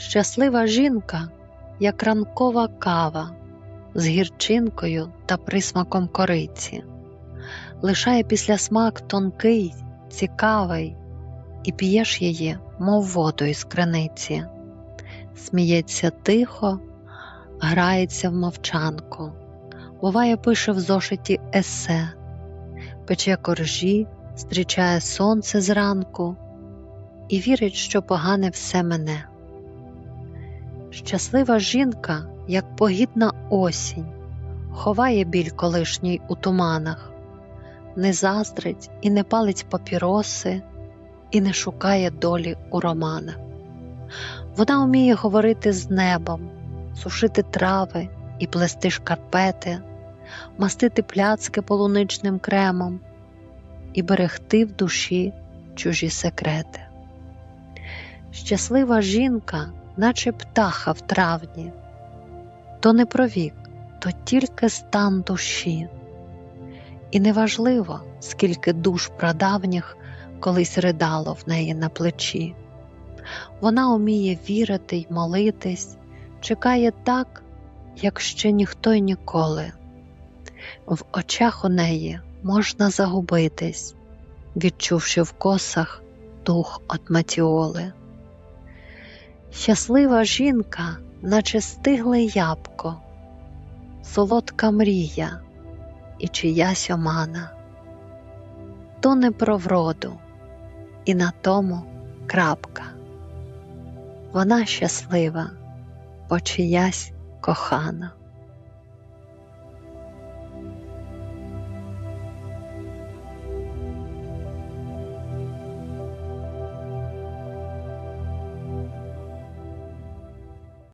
Щаслива жінка, як ранкова кава з гірчинкою та присмаком кориці, лишає після смак тонкий, цікавий, і п'єш її, мов воду із криниці, сміється тихо, грається в мовчанку, буває, пише в зошиті есе, пече коржі, зустрічає сонце зранку і вірить, що погане все мене. Щаслива жінка, як погідна осінь, ховає біль колишній у туманах, не заздрить і не палить папіроси, і не шукає долі у романах. Вона вміє говорити з небом, сушити трави і плести шкарпети, мастити пляцки полуничним кремом і берегти в душі чужі секрети. Щаслива жінка, наче птаха в травні, то не про вік, то тільки стан душі. І неважливо, скільки душ прадавніх колись ридало в неї на плечі. Вона уміє вірити й молитись, чекає так, як ще ніхто й ніколи. В очах у неї можна загубитись, відчувши в косах дух от матіоли. Щаслива жінка, наче стигле ябко, солодка мрія і чиясь омана. То не про вроду, і на тому крапка. Вона щаслива, бо чиясь кохана.